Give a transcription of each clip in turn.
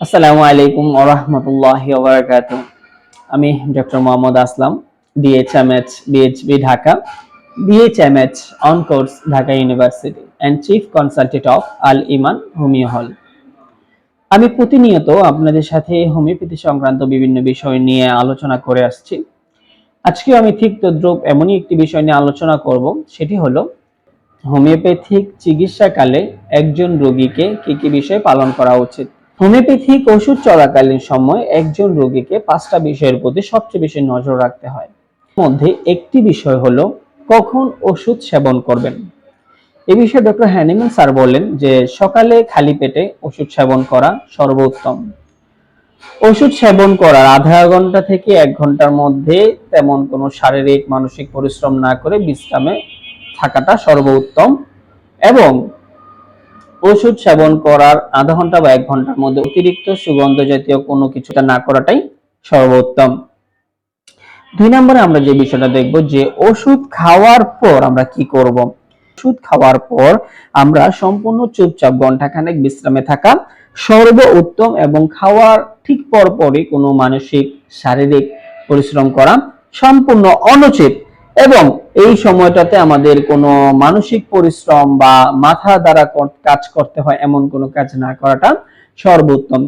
আসসালামু আলাইকুম ওরহমতুল্লাহ ওবরাকাত আমি doctor Mohammad Aslam DHMS BHB Dhaka. BHMS on course Dhaka university and chief consultant of Al Iman homoeo hall আমি প্রতিনিয়ত আপনাদের সাথে হোমিওপ্যাথি সংক্রান্ত বিভিন্ন বিষয় নিয়ে আলোচনা করে আসছি। আজকে আমি ঠিক তদ্রুপ এমনই একটি বিষয় নিয়ে আলোচনা করব, সেটি হলো হোমিওপ্যাথিক চিকিৎসাকালে একজন রোগীকে কি কি বিষয় পালন করা উচিত? হোমিওপ্যাথিক ওষুধ চলাকালীন সময় একজন রোগীকে পাঁচটা বিষয়ের প্রতি সবচেয়ে বেশি নজর রাখতে হয়। মধ্যে একটি বিষয় হলো, কখন ওষুধ সেবন করবেন? এ বিষয়ে ডক্টর হ্যানিম্যান স্যার বলেন যে, সকালে খালি পেটে ওষুধ সেবন করা সর্বোত্তম। ওষুধ সেবন করার আধা ঘণ্টা থেকে এক ঘণ্টার মধ্যে তেমন কোনো শারীরিক, মানসিক পরিশ্রম না করে বিশ্রামে থাকাটা সর্বোত্তম এবং ওষুধ সেবন করার আধা ঘণ্টা বা এক ঘণ্টার মধ্যে অতিরিক্ত সুগন্ধ জাতীয় কোনো কিছুটা না করাটাই সর্বোত্তম। দুই নম্বরে আমরা যে বিষয়টা দেখব যে ওষুধ খাওয়ার পর আমরা কি করব? ওষুধ খাওয়ার পর আমরা সম্পূর্ণ চুপচাপ ঘন্টাখানেক বিশ্রামে থাকা সর্ব উত্তম এবং খাওয়ার ঠিক পর পরই কোনো মানসিক, শারীরিক পরিশ্রম করা সম্পূর্ণ অনুচিত। এবং এই সময়টাতে আমাদের কোনো মানসিক পরিশ্রম বা মাথা দ্বারা কাজ করতে হয় এমন কোনো কাজ না করাটা সর্বোত্তম।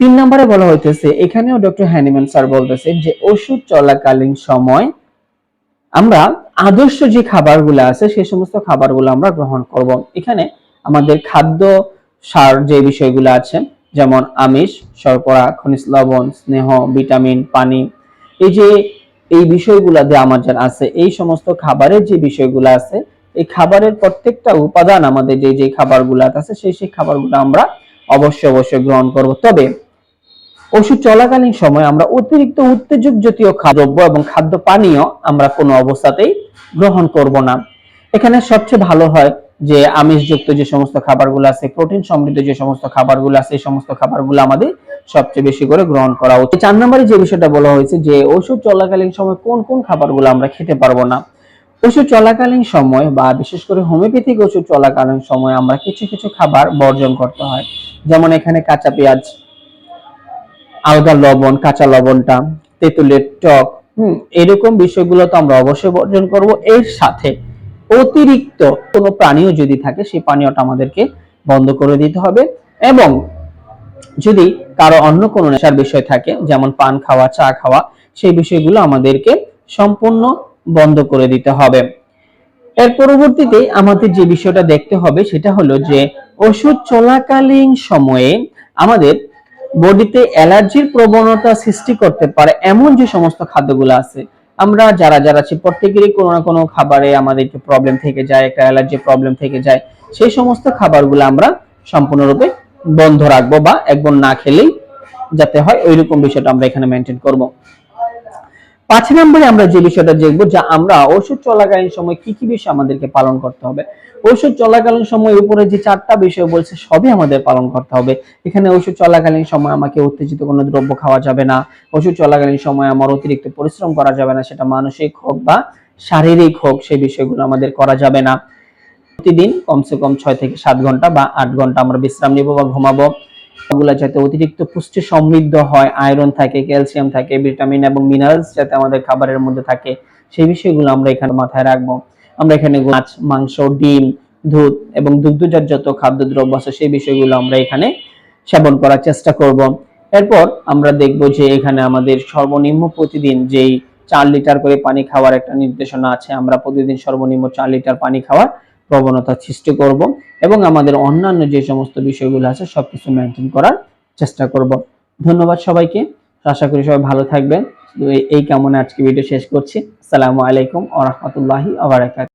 তিন নম্বরে বলা হইতেছে, এখানেও ডক্টর হ্যানিম্যান স্যার বলতেছে যে ওষুধ চলাকালীন সময় আমরা আদর্শ যে খাবারগুলো আছে সেই সমস্ত খাবারগুলো আমরা গ্রহণ করব। এখানে আমাদের খাদ্য সার যে বিষয়গুলো আছে, যেমন আমিষ, শর্করা, খনিজ লবণ, স্নেহ, ভিটামিন, পানি, এই যে এই বিষয়গুলো যে আমাদের আছে, এই সমস্ত খাবারের যে বিষয়গুলো আছে, এই খাবারের প্রত্যেকটা উপাদান আমাদের যে যে খাবারগুলো আছে, সেই সেই খাবারগুলো আমরা অবশ্যই অবশ্যই গ্রহণ করব। তবে ওষুধ চলাকালীন সময় আমরা অতিরিক্ত উত্তেজক জাতীয় খাদ্য এবং খাদ্য পানীয় আমরা কোনো অবস্থাতেই গ্রহণ করব না। এখানে সবচেয়ে ভালো হয় যে আমিষযুক্ত যে সমস্ত খাবারগুলো আছে, প্রোটিন সমৃদ্ধ যে সমস্ত খাবারগুলো আছে, এই সমস্ত খাবারগুলো আমাদের সবচেয়ে বেশি করে গ্রহণ করা উচিত। চার নম্বরে যে বিষয়টা বলা হয়েছে যে, ওষুধ চলাকালীন সময় কোন কোন খাবারগুলো আমরা খেতে পারব না? ওষুধ চলাকালীন সময় বা বিশেষ করে হোমিওপ্যাথিক ওষুধ চলাকালীন সময় আমরা কিছু কিছু খাবার বর্জন করতে হয়। যেমন এখানে কাঁচা পেঁয়াজ, আলগা লবণ, কাঁচা লবণটা, তেঁতুলের টক, হুম, এরকম বিষয়গুলো তো আমরা অবশ্যই বর্জন করব। এর সাথে অতিরিক্ত কোনো পানীয় যদি থাকে, সেই পানীয়টা আমাদেরকে বন্ধ করে দিতে হবে এবং যদি কারও অন্য কোনো নেশার বিষয় থাকে, যেমন পান খাওয়া, চা খাওয়া, সেই বিষয়গুলো আমাদেরকে সম্পূর্ণ বন্ধ করে দিতে হবে। এর পরবর্তীতে আমাদের যে বিষয়টা দেখতে হবে, সেটা হলো যে ওষুধ চলাকালীন সময়ে আমাদের বডিতে অ্যালার্জির প্রবণতা সৃষ্টি করতে পারে এমন যে সমস্ত খাদ্যগুলো আছে। আমরা যারা যারা আছি, প্রত্যেকেরই কোনো না কোনো খাবারে আমাদের একটু প্রবলেম থেকে যায়, একটা অ্যালার্জি প্রবলেম থেকে যায়, সেই সমস্ত খাবারগুলো আমরা সম্পূর্ণরূপে বন্ধ রাখব বা একবার না খেলেই যাতে হয়, ওইরকম বিষয়টা আমরা এখানে মেনটেন করব। পাঁচ নম্বরে আমরা যে বিষয়টা দেখব আমরা ওষুধ চলাকালীন সময় কি কি বিষয় আমাদেরকে পালন করতে হবে। ওষুধ চলাকালীন সময় উপরে যে চারটা বিষয় বলছে, সবই আমাদের পালন করতে হবে। এখানে ওষুধ চলাকালীন সময় আমাকে উত্তেজিত কোনো দ্রব্য খাওয়া যাবে না। ওষুধ চলাকালীন সময় আমার অতিরিক্ত পরিশ্রম করা যাবে না, সেটা মানসিক হোক বা শারীরিক হোক সেই বিষয়গুলো আমাদের করা যাবে না। প্রতিদিন কমসে কম ছয় থেকে সাত ঘণ্টা বা আট ঘণ্টা আমরা বিশ্রাম নিব বা ঘুমাবো। এগুলা যাতে অতিরিক্ত পুষ্টি সমৃদ্ধ হয়, আয়রন থাকে, ক্যালসিয়াম থাকে, ভিটামিন এবং মিনারেলস যাতে আমাদের খাবারের মধ্যে থাকে, সেই বিষয়গুলো আমরা এখানে মাথায় রাখব। আমরা এখানে মাছ, মাংস, ডিম, দুধ এবং দুগ্ধজাত যত খাদ্যদ্রব্য আছে সেই বিষয়গুলো আমরা এখানে সেবন করার চেষ্টা করব। এরপর আমরা দেখব যে এখানে আমাদের সর্বনিম্ন প্রতিদিন যেই চার লিটার করে পানি খাওয়ার একটা নির্দেশনা আছে, আমরা প্রতিদিন সর্বনিম্ন চার লিটার পানি খাওয়ার প্রবণতা সৃষ্টি করব এবং আমাদের অন্যান্য যে সমস্ত বিষয়গুলো আছে সব কিছু মেনটেন করার চেষ্টা করব। ধন্যবাদ সবাইকে। আশা করি সবাই ভালো থাকবেন। এই- কামনে আজকে ভিডিও শেষ করছি। আসসালামু আলাইকুম আ রহমতুল্লাহি আবরাকাত